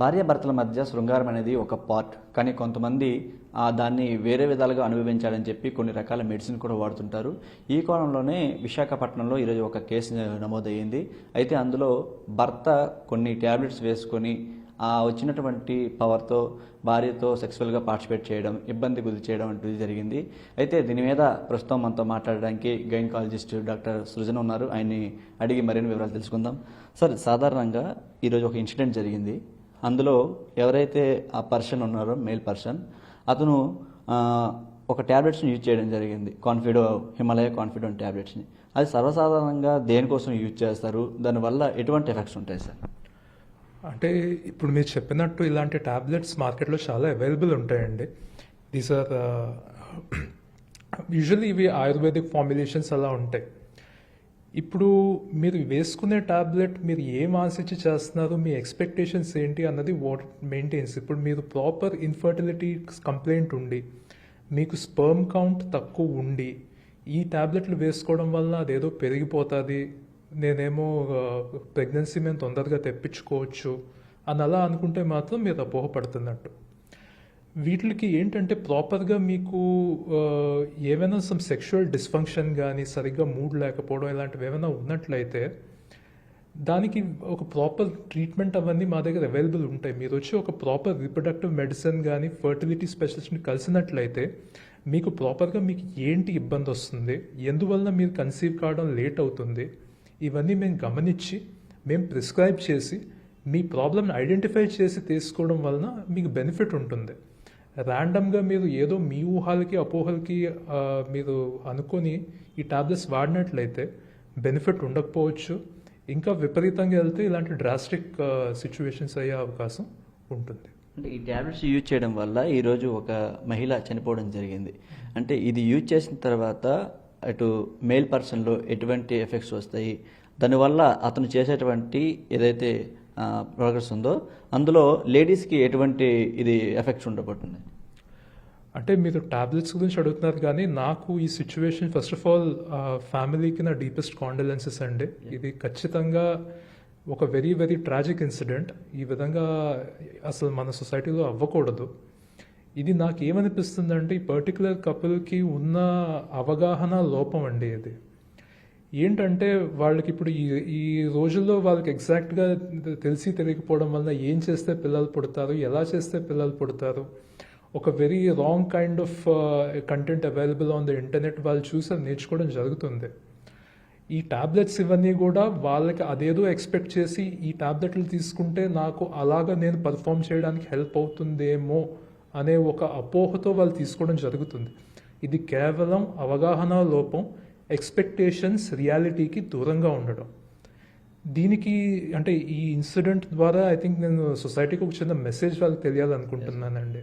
భార్యాభర్తల మధ్య శృంగారం అనేది ఒక పార్ట్ కానీ కొంతమంది దాన్ని వేరే విధాలుగా అనుభవించాలని చెప్పి కొన్ని రకాల మెడిసిన్ కూడా వాడుతుంటారు. ఈ కోణంలోనే విశాఖపట్నంలో ఈరోజు ఒక కేసు నమోదయ్యింది. అయితే అందులో భర్త కొన్ని ట్యాబ్లెట్స్ వేసుకొని ఆ వచ్చినటువంటి పవర్తో భార్యతో సెక్సువల్గా పార్టిసిపేట్ చేయడం ఇబ్బంది గురి చేయడం అంటుంది జరిగింది. అయితే దీని మీద ప్రస్తుతం మనతో మాట్లాడడానికి గైనకాలజిస్ట్ డాక్టర్ సృజన ఉన్నారు. ఆయన్ని అడిగి మరిన్ని వివరాలు తెలుసుకుందాం. సార్ సాధారణంగా ఈరోజు ఒక ఇన్సిడెంట్ జరిగింది. అందులో ఎవరైతే ఆ పర్సన్ ఉన్నారో మేల్ పర్సన్ అతను ఒక ట్యాబ్లెట్స్ని యూజ్ చేయడం జరిగింది. కాన్ఫిడో హిమాలయ కాన్ఫిడెంట్ ట్యాబ్లెట్స్ని అది సర్వసాధారణంగా దేనికోసం యూజ్ చేస్తారు? దానివల్ల ఎటువంటి ఎఫెక్ట్స్ ఉంటాయి సార్? అంటే ఇప్పుడు మీరు చెప్పినట్టు ఇలాంటి ట్యాబ్లెట్స్ మార్కెట్లో చాలా అవైలబుల్ ఉంటాయండి. దీస్ ఆర్ యూజువల్లీ ఇవి ఆయుర్వేదిక్ ఫార్ములేషన్స్ అలా ఉంటాయి. ఇప్పుడు మీరు వేసుకునే టాబ్లెట్ మీరు ఏం ఆశించి చేస్తున్నారు మీ ఎక్స్పెక్టేషన్స్ ఏంటి అన్నది వాట్ మెయింటైన్స్ ఇప్పుడు మీరు ప్రాపర్ ఇన్ఫర్టిలిటీ కంప్లైంట్ ఉండి మీకు స్పర్మ్ కౌంట్ తక్కువ ఉండి ఈ టాబ్లెట్లు వేసుకోవడం వల్ల అదేదో పెరిగిపోతుంది నేనేమో ప్రెగ్నెన్సీ మేము తొందరగా తెప్పించుకోవచ్చు అని అలా అనుకుంటే మాత్రం మీరు అపోహపడుతున్నట్టు. వీటికి ఏంటంటే ప్రాపర్గా మీకు ఏమైనా సమ్ సెక్షువల్ డిస్ఫంక్షన్ కానీ సరిగ్గా మూడ్ లేకపోవడం ఇలాంటివి ఏమైనా ఉన్నట్లయితే దానికి ఒక ప్రాపర్ ట్రీట్మెంట్ అవన్నీ మా దగ్గర అవైలబుల్ ఉంటాయి. మీరు వచ్చి ఒక ప్రాపర్ రిప్రొడక్టివ్ మెడిసిన్ కానీ ఫర్టిలిటీ స్పెషలిస్ట్ని కలిసినట్లయితే మీకు ప్రాపర్గా మీకు ఏంటి ఇబ్బంది వస్తుంది ఎందువల్ల మీరు కన్సీవ్ కావడం లేట్ అవుతుంది ఇవన్నీ మేము గమనించి మేము ప్రిస్క్రైబ్ చేసి మీ ప్రాబ్లమ్ని ఐడెంటిఫై చేసి తీసుకోవడం వలన మీకు బెనిఫిట్ ఉంటుంది. ర్యాండమ్గా మీరు ఏదో మీ ఊహాలకి అపోహలకి మీరు అనుకొని ఈ టాబ్లెట్స్ వాడినట్లయితే బెనిఫిట్ ఉండకపోవచ్చు. ఇంకా విపరీతంగా వెళ్తే ఇలాంటి డ్రాస్టిక్ సిచ్యువేషన్స్ అయ్యే అవకాశం ఉంటుంది. అంటే ఈ ట్యాబ్లెట్స్ యూజ్ చేయడం వల్ల ఈరోజు ఒక మహిళ చనిపోవడం జరిగింది. అంటే ఇది యూజ్ చేసిన తర్వాత అటు మేల్ పర్సన్లో ఎటువంటి ఎఫెక్ట్స్ వస్తాయి? దానివల్ల అతను చేసేటువంటి ఏదైతే ప్రోగ్రెస్ ఉందో అందులో లేడీస్కి ఎటువంటి ఇది ఎఫెక్ట్స్ ఉండబోతుంది? అంటే మీరు టాబ్లెట్స్ గురించి అడుగుతున్నారు కానీ నాకు ఈ సిచ్యువేషన్ ఫస్ట్ ఆఫ్ ఆల్ ఫ్యామిలీకి నా డీపెస్ట్ కాండలెన్సెస్ అండి. ఇది ఖచ్చితంగా ఒక వెరీ వెరీ ట్రాజిక్ ఇన్సిడెంట్ ఈ విధంగా అసలు మన సొసైటీలో అవ్వకూడదు. ఇది నాకు ఏమనిపిస్తుందంటే ఈ పర్టికులర్ కపుల్కి ఉన్న అవగాహన లోపం అండి ఇది. ఏంటంటే వాళ్ళకి ఇప్పుడు ఈ ఈ రోజుల్లో వాళ్ళకి ఎగ్జాక్ట్గా తెలిసి తెలియకపోవడం వల్ల ఏం చేస్తే పిల్లలు పుడతారు ఎలా చేస్తే పిల్లలు పుడతారు ఒక very wrong kind of content available on the internet వాళ్ళు చూసి అది నేర్చుకోవడం జరుగుతుంది. ఈ టాబ్లెట్స్ ఇవన్నీ కూడా వాళ్ళకి అదేదో ఎక్స్పెక్ట్ చేసి ఈ టాబ్లెట్లు తీసుకుంటే నాకు అలాగా నేను పర్ఫామ్ చేయడానికి హెల్ప్ అవుతుందేమో అనే ఒక అపోహతో వాళ్ళు తీసుకోవడం జరుగుతుంది. ఇది కేవలం అవగాహన లోపం. ఎక్స్పెక్టేషన్స్ రియాలిటీకి దూరంగా ఉండడం. దీనికి అంటే ఈ ఇన్సిడెంట్ ద్వారా ఐ థింక్ నేను సొసైటీకి ఒక చిన్న మెసేజ్ వాళ్ళకి తెలియాలనుకుంటున్నానండి.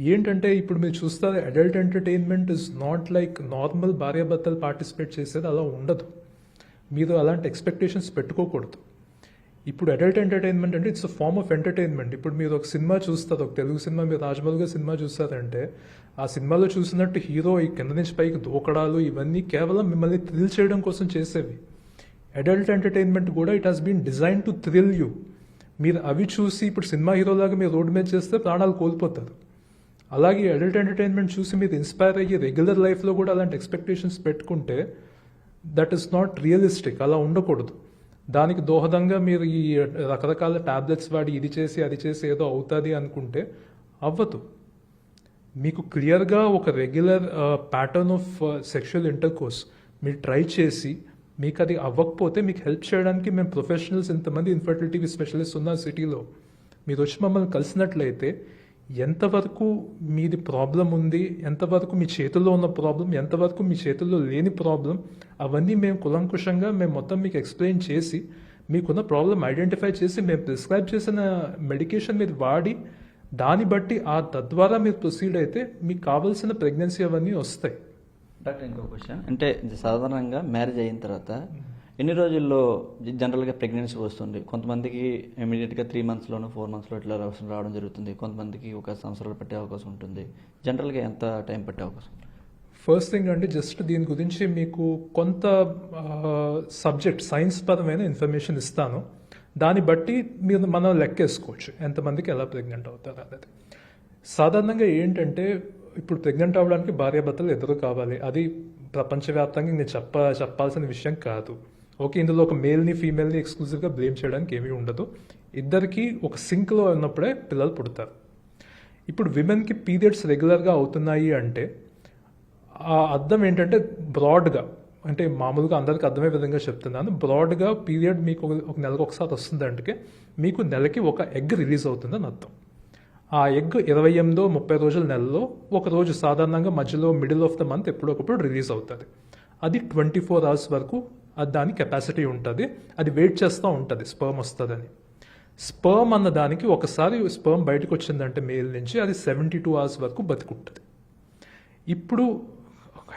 ఏంటంటే ఇప్పుడు మీరు చూస్తారు adult entertainment is not like normal భార్యాభర్తలు పార్టిసిపేట్ చేసేది అలా ఉండదు. మీరు అలాంటి ఎక్స్పెక్టేషన్స్ పెట్టుకోకూడదు. ఇప్పుడు అడల్ట్ ఎంటర్టైన్మెంట్ అంటే it's a form of entertainment ఇప్పుడు మీరు ఒక సినిమా చూస్తారు ఒక తెలుగు సినిమా మీరు రాజమౌళిగా సినిమా చూస్తారంటే ఆ సినిమాలో చూసినట్టు హీరో ఈ కింద నుంచి పైకి దూకడాలు ఇవన్నీ కేవలం మిమ్మల్ని థ్రిల్ చేయడం కోసం చేసేవి. అడల్ట్ ఎంటర్టైన్మెంట్ కూడా it has been design to thrill you మీరు అవి చూసి ఇప్పుడు సినిమా హీరోలాగా మీరు రోడ్ మీద చేస్తే ప్రాణాలు కోల్పోతారు. అలాగే అడల్ట్ ఎంటర్టైన్మెంట్ చూసి మీరు ఇన్స్పైర్ అయ్యి రెగ్యులర్ లైఫ్లో కూడా అలాంటి ఎక్స్పెక్టేషన్స్ పెట్టుకుంటే దట్ ఈస్ నాట్ రియలిస్టిక్ అలా ఉండకూడదు. దానికి దోహదంగా మీరు ఈ రకరకాల టాబ్లెట్స్ వాడి ఇది చేసి అది చేసి ఏదో అవుతుంది అనుకుంటే అవ్వదు. మీకు క్లియర్గా ఒక regular pattern of sexual intercourse మీరు ట్రై చేసి మీకు అది అవ్వకపోతే మీకు హెల్ప్ చేయడానికి మేము ప్రొఫెషనల్స్ ఇంతమంది ఇన్ఫర్టిలిటీ స్పెషలిస్ట్ ఉన్న సిటీలో మీరు వచ్చి మమ్మల్ని కలిసినట్లయితే ఎంతవరకు మీది ప్రాబ్లం ఉంది ఎంతవరకు మీ చేతుల్లో ఉన్న ప్రాబ్లం ఎంతవరకు మీ చేతుల్లో లేని ప్రాబ్లం అవన్నీ మేము కులంకుషంగా మేము మొత్తం మీకు ఎక్స్ప్లెయిన్ చేసి మీకున్న ప్రాబ్లం ఐడెంటిఫై చేసి మేము ప్రిస్క్రైబ్ చేసిన మెడికేషన్ మీరు వాడి దాన్ని బట్టి ఆ తద్వారా మీరు ప్రొసీడ్ అయితే మీకు కావాల్సిన ప్రెగ్నెన్సీ అవన్నీ వస్తాయి. డాక్టర్ ఇంకో క్వశ్చన్ అంటే సాధారణంగా మ్యారేజ్ అయిన తర్వాత ఎన్ని రోజుల్లో జనరల్గా ప్రెగ్నెన్సీ వస్తుంది? కొంతమందికి ఇమీడియట్గా త్రీ మంత్స్లోనూ ఫోర్ మంత్స్లో ఇట్లా అవసరం రావడం జరుగుతుంది. కొంతమందికి ఒక సంవత్సరాలు పట్టే అవకాశం ఉంటుంది. జనరల్గా ఎంత టైం పట్టే అవకాశం? ఫస్ట్ థింగ్ అంటే జస్ట్ దీని గురించి మీకు కొంత సబ్జెక్ట్ సైన్స్ పరమైన ఇన్ఫర్మేషన్ ఇస్తాను. దాన్ని బట్టి మీరు మనం లెక్కేసుకోవచ్చు. ఎంతమందికి ఎలా ప్రెగ్నెంట్ అవుతారు అనేది. సాధారణంగా ఏంటంటే ఇప్పుడు ప్రెగ్నెంట్ అవ్వడానికి భార్యాభర్తలు ఎదురు కావాలి. అది ప్రపంచవ్యాప్తంగా నేను చెప్ప చెప్పాల్సిన విషయం కాదు. ఓకే ఇందులో ఒక మేల్ని ఫీమేల్ని ఎక్స్క్లూజివ్గా బ్లేమ్ చేయడానికి ఏమీ ఉండదు. ఇద్దరికి ఒక సింక్లో ఉన్నప్పుడే పిల్లలు పుడతారు. ఇప్పుడు విమెన్కి పీరియడ్స్ రెగ్యులర్గా అవుతున్నాయి అంటే ఆ అర్థం ఏంటంటే బ్రాడ్గా అంటే మామూలుగా అందరికి అర్థమయ్యే విధంగా చెప్తున్నాను. బ్రాడ్గా పీరియడ్ మీకు ఒక- నెలకు ఒకసారి వస్తుందంటే మీకు నెలకి ఒక ఎగ్ రిలీజ్ అవుతుందని అర్థం. ఆ ఎగ్ ఇరవై ఎనిమిదో ముప్పై రోజుల నెలలో ఒక రోజు సాధారణంగా మధ్యలో మిడిల్ ఆఫ్ ద మంత్ ఎప్పుడో ఒకప్పుడు రిలీజ్ అవుతుంది. అది ట్వంటీ ఫోర్ అవర్స్ వరకు దాని కెపాసిటీ ఉంటుంది. అది వెయిట్ చేస్తూ ఉంటుంది. స్పర్మ్ వస్తుందని. స్పర్మ్ అన్న దానికి ఒకసారి స్పర్మ్ బయటకు వచ్చిందంటే మేల్ నుంచి అది సెవెంటీ టూ అవర్స్ వరకు బతుకుంటుంది. ఇప్పుడు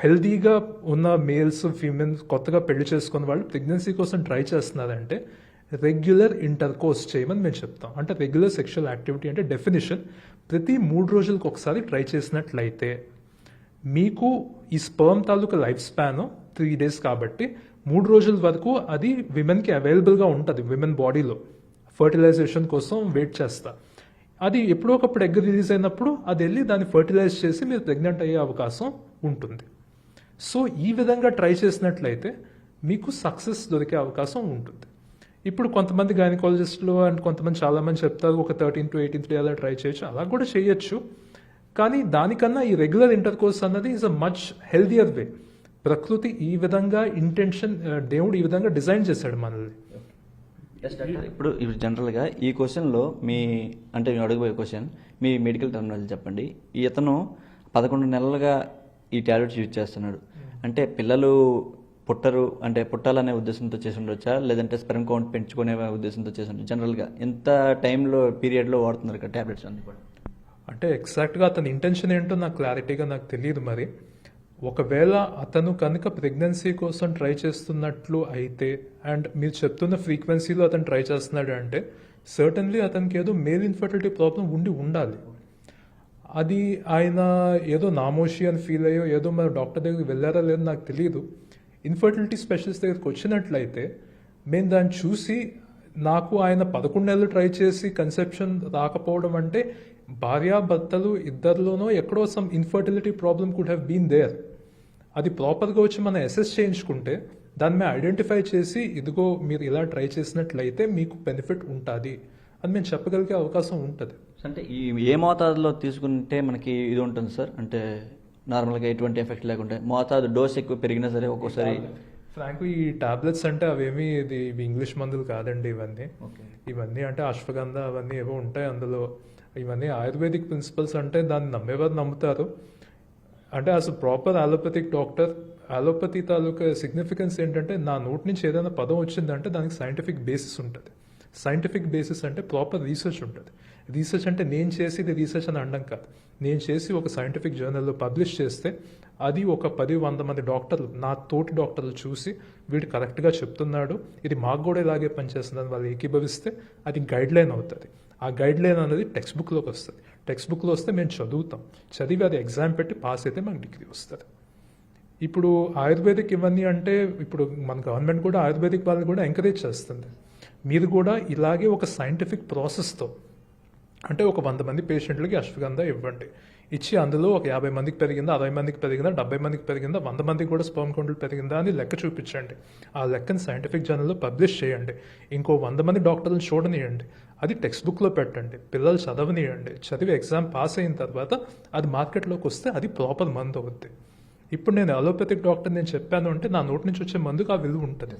హెల్దీగా ఉన్న మేల్స్ ఫీమేల్స్ కొత్తగా పెళ్ళి చేసుకున్న వాళ్ళు ప్రెగ్నెన్సీ కోసం ట్రై చేస్తున్నారంటే రెగ్యులర్ ఇంటర్ కోర్స్ చేయమని మేము చెప్తాం. అంటే రెగ్యులర్ సెక్షువల్ యాక్టివిటీ అంటే డెఫినేషన్ ప్రతి మూడు రోజులకు ఒకసారి ట్రై చేసినట్లయితే మీకు ఈ స్పర్మ్ తాలూకా లైఫ్ స్పాన్ త్రీ డేస్ కాబట్టి మూడు రోజుల వరకు అది విమెన్కి అవైలబుల్గా ఉంటుంది విమెన్ బాడీలో. ఫర్టిలైజేషన్ కోసం వెయిట్ చేస్తా. అది ఎప్పుడో ఒకప్పుడు ఎగ్ రిలీజ్ అయినప్పుడు అది వెళ్ళి దాన్ని ఫర్టిలైజ్ చేసి మీరు ప్రెగ్నెంట్ అయ్యే అవకాశం ఉంటుంది. సో ఈ విధంగా ట్రై చేసినట్లయితే మీకు సక్సెస్ దొరికే అవకాశం ఉంటుంది. ఇప్పుడు కొంతమంది గైనకాలజిస్టులు అండ్ కొంతమంది చాలామంది చెప్తారు ఒక థర్టీన్ టు ఎయిటీన్ త్రీ అలా ట్రై చేయొచ్చు అలా కూడా చేయొచ్చు. కానీ దానికన్నా ఈ రెగ్యులర్ ఇంటర్ కోర్స్ అన్నది is a much healthier way ప్రకృతి ఈ విధంగా ఇంటెన్షన్ దేవుడు ఈ విధంగా డిజైన్ చేశాడు మనల్ని. ఇప్పుడు ఇప్పుడు జనరల్గా ఈ క్వశ్చన్లో మీ అంటే నేను అడగబోయే క్వశ్చన్ మీ మెడికల్ టర్మినాలజీ చెప్పండి. ఈ ఇతను పదకొండు నెలలుగా ఈ టాబ్లెట్స్ యూజ్ చేస్తున్నాడు. అంటే పిల్లలు పుట్టరు అంటే పుట్టాలనే ఉద్దేశంతో చేసి ఉండొచ్చా? లేదంటే స్పెర్మ్ కౌంట్ పెంచుకునే ఉద్దేశంతో చేసి ఉండొచ్చు? జనరల్గా ఎంత టైంలో పీరియడ్లో వాడుతున్నారు ఇక్కడ టాబ్లెట్స్ అన్ని కూడా. అంటే ఎగ్జాక్ట్గా అతని ఇంటెన్షన్ ఏంటో నాకు క్లారిటీగా నాకు తెలియదు మరి. ఒకవేళ అతను కనుక ప్రెగ్నెన్సీ కోసం ట్రై చేస్తున్నట్లు అయితే అండ్ మీరు చెప్తున్న ఫ్రీక్వెన్సీలో అతను ట్రై చేస్తున్నాడు అంటే సర్టన్లీ అతనికి ఏదో మేల్ ఇన్ఫర్టిలిటీ ప్రాబ్లం ఉండి ఉండాలి. అది ఆయన ఏదో నామోషి అని ఫీల్ అయ్యో ఏదో మన డాక్టర్ దగ్గరికి వెళ్ళారా లేదో నాకు తెలియదు ఇన్ఫర్టిలిటీ స్పెషలిస్ట్ దగ్గరికి వచ్చినట్లయితే మేము దాన్ని చూసి నాకు ఆయన పదకొండు నెలలు ట్రై చేసి కన్సెప్షన్ రాకపోవడం అంటే భార్యాభర్తలు ఇద్దరిలోనో ఎక్కడో some infertility problem could have been there అది ప్రాపర్గా వచ్చి మనం అసెస్ చేయించుకుంటే దాన్ని మేము ఐడెంటిఫై చేసి ఇదిగో మీరు ఇలా ట్రై చేసినట్లయితే మీకు బెనిఫిట్ ఉంటుంది అని మేము చెప్పగలిగే అవకాశం ఉంటుంది. అంటే ఈ ఏ మోతాదులో తీసుకుంటే మనకి ఇది ఉంటుంది సార్? అంటే నార్మల్గా ఎటువంటి ఎఫెక్ట్ లేకుంటే మోతాదు డోస్ ఎక్కువ పెరిగినా సరే ఒక్కోసారి ఫ్రాంక్ ఈ టాబ్లెట్స్ అంటే అవేమి ఇది ఇవి ఇంగ్లీష్ మందులు కాదండి ఇవన్నీ. ఓకే. ఇవన్నీ అంటే అశ్వగంధ అవన్నీ ఏవో ఉంటాయి అందులో. ఇవన్నీ ఆయుర్వేదిక్ ప్రిన్సిపల్స్ అంటే దాన్ని నమ్మేవారు నమ్ముతారు. అంటే అసలు ప్రాపర్ అలోపతిక్ డాక్టర్ అలోపతి తాలూకా సిగ్నిఫికెన్స్ ఏంటంటే నా నోటి నుంచి ఏదైనా పదం వచ్చిందంటే దానికి సైంటిఫిక్ బేసిస్ ఉంటుంది. సైంటిఫిక్ బేసిస్ అంటే ప్రాపర్ రీసెర్చ్ ఉంటుంది. రీసెర్చ్ అంటే నేను చేసేది రీసెర్చ్ అని అనడం కాదు. నేను చేసి ఒక సైంటిఫిక్ జర్నల్లో పబ్లిష్ చేస్తే అది ఒక పది వంద మంది డాక్టర్లు నా తోటి డాక్టర్లు చూసి వీడు కరెక్ట్గా చెప్తున్నాడు. ఇది మాకు కూడా ఇలాగే పనిచేస్తుందని వాళ్ళు ఏకీభవిస్తే అది గైడ్ లైన్ అవుతుంది. ఆ గైడ్ లైన్ అనేది టెక్స్ట్ బుక్లోకి వస్తుంది. టెక్స్ట్ బుక్లో వస్తే మేము చదువుతాం. చదివి అది ఎగ్జామ్ పెట్టి పాస్ అయితే మనకు డిగ్రీ వస్తుంది. ఇప్పుడు ఆయుర్వేదిక్ ఇవన్నీ అంటే ఇప్పుడు మన గవర్నమెంట్ కూడా ఆయుర్వేదిక్ వాళ్ళని కూడా ఎంకరేజ్ చేస్తుంది. మీరు కూడా ఇలాగే ఒక సైంటిఫిక్ ప్రాసెస్తో అంటే ఒక వంద మంది పేషెంట్లకి అశ్వగంధ ఇవ్వండి. ఇచ్చి అందులో ఒక యాభై మందికి పెరిగిందా అరవై మందికి పెరిగిందా డెబ్బై మందికి పెరిగిందా వంద మందికి కూడా స్పర్మ్ కౌంట్లు పెరిగిందా అని లెక్క చూపించండి. ఆ లెక్కను సైంటిఫిక్ జర్నల్లో పబ్లిష్ చేయండి. ఇంకో వంద మంది డాక్టర్లను చూడనియండి. అది టెక్స్ట్ బుక్లో పెట్టండి. పిల్లలు చదవనియండి. చదివి ఎగ్జామ్ పాస్ అయిన తర్వాత అది మార్కెట్లోకి వస్తే అది ప్రాపర్ మందు అవుద్ది. ఇప్పుడు నేను అలోపతిక్ డాక్టర్ నేను చెప్పాను అంటే నా నోటి నుంచి వచ్చే మందుకు ఆ విలువ ఉంటుంది.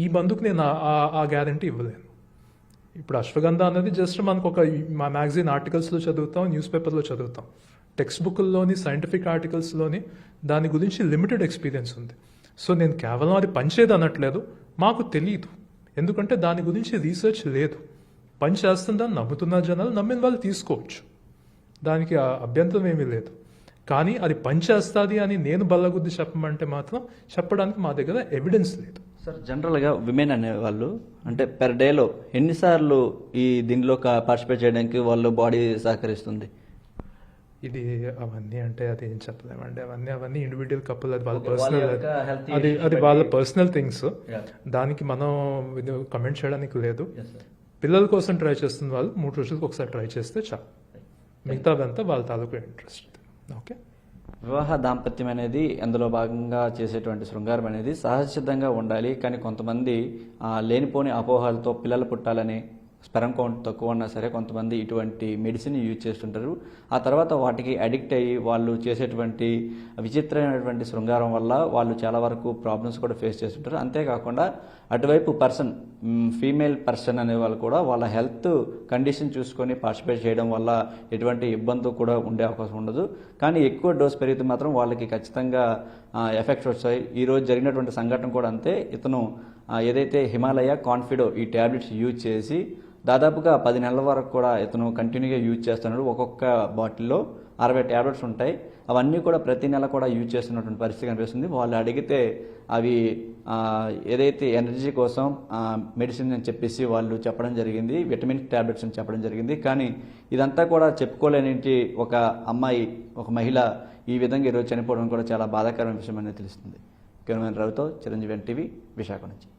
ఈ మందుకు నేను ఆ- ఆ- ఆ గ్యారంటీ ఇవ్వలేను. ఇప్పుడు అశ్వగంధ అనేది జస్ట్ మనకు ఒక మా మ్యాగజైన్ ఆర్టికల్స్లో చదువుతాం న్యూస్ పేపర్లో చదువుతాం. టెక్స్ట్ బుక్ల్లోని సైంటిఫిక్ ఆర్టికల్స్లోని దాని గురించి లిమిటెడ్ ఎక్స్పీరియన్స్ ఉంది. సో నేను కేవలం అది పనిచేది అనట్లేదు మాకు తెలియదు ఎందుకంటే దాని గురించి రీసెర్చ్ లేదు. పని చేస్తుందని నమ్ముతున్న జనాలు నమ్మిన వాళ్ళు తీసుకోవచ్చు. దానికి ఆ అభ్యంతరం ఏమీ లేదు. కానీ అది పనిచేస్తుంది అని నేను బల్లగుద్ది చెప్పమంటే మాత్రం చెప్పడానికి మా దగ్గర ఎవిడెన్స్ లేదు. సార్ జనరల్గా విమెన్ అనేవాళ్ళు అంటే పెర్ డేలో ఎన్నిసార్లు ఈ దీనిలో పార్టిసిపేట్ చేయడానికి వాళ్ళ బాడీ సహకరిస్తుంది? ఇది అవన్నీ అంటే అది ఏం చెప్పలేమండి. అవన్నీ అవన్నీ ఇండివిజువల్ కపుల్ అది వాళ్ళ పర్సనల్ అది అది వాళ్ళ పర్సనల్ థింగ్స్. దానికి మనం కమెంట్ చేయడానికి లేదు. పిల్లల కోసం ట్రై చేస్తున్న వాళ్ళు మూడు రోజులకు ఒకసారి ట్రై చేస్తే చాలు. మిగతాదంతా వాళ్ళ తాలూకు ఇంట్రెస్ట్ ఓకే వివాహ దాంపత్యం అనేది అందులో భాగంగా చేసేటువంటి శృంగారం అనేది సహజసిద్ధంగా ఉండాలి. కానీ కొంతమంది లేనిపోని అపోహలతో పిల్లలు పుట్టాలని స్పెరం కౌంట్ తక్కువ ఉన్నా సరే కొంతమంది ఇటువంటి మెడిసిన్ యూజ్ చేస్తుంటారు. ఆ తర్వాత వాటికి అడిక్ట్ అయ్యి వాళ్ళు చేసేటువంటి విచిత్రమైనటువంటి శృంగారం వల్ల వాళ్ళు చాలా వరకు ప్రాబ్లమ్స్ కూడా ఫేస్ చేస్తుంటారు. అంతేకాకుండా అటువైపు పర్సన్ ఫీమేల్ పర్సన్ అనే వాళ్ళు కూడా వాళ్ళ హెల్త్ కండిషన్ చూసుకొని పార్టిసిపేట్ చేయడం వల్ల ఎటువంటి ఇబ్బంది కూడా ఉండే అవకాశం ఉండదు. కానీ ఎక్కువ డోస్ పెరిగితే మాత్రం వాళ్ళకి ఖచ్చితంగా ఎఫెక్ట్స్ వచ్చాయి ఈరోజు జరిగినటువంటి సంఘటన కూడా అంతే. ఇతను ఏదైతే హిమాలయ కాన్ఫిడో ఈ ట్యాబ్లెట్స్ యూజ్ చేసి దాదాపుగా పది నెలల వరకు కూడా ఇతను కంటిన్యూగా యూజ్ చేస్తున్నాడు. ఒక్కొక్క బాటిల్లో అరవై ట్యాబ్లెట్స్ ఉంటాయి. అవన్నీ కూడా ప్రతి నెల కూడా యూజ్ చేస్తున్నటువంటి పరిస్థితి కనిపిస్తుంది. వాళ్ళు అడిగితే అవి ఏదైతే ఎనర్జీ కోసం మెడిసిన్ అని చెప్పేసి వాళ్ళు చెప్పడం జరిగింది విటమిన్ ట్యాబ్లెట్స్ అని చెప్పడం జరిగింది. కానీ ఇదంతా కూడా చెప్పుకోలేని ఒక అమ్మాయి ఒక మహిళ ఈ విధంగా ఈరోజు చనిపోవడం కూడా చాలా బాధాకరమైన విషయం అనేది తెలుస్తుంది. కెమెరామెన్ రవితో చిరంజీవి ఎన్టీవీ విశాఖ నుంచి.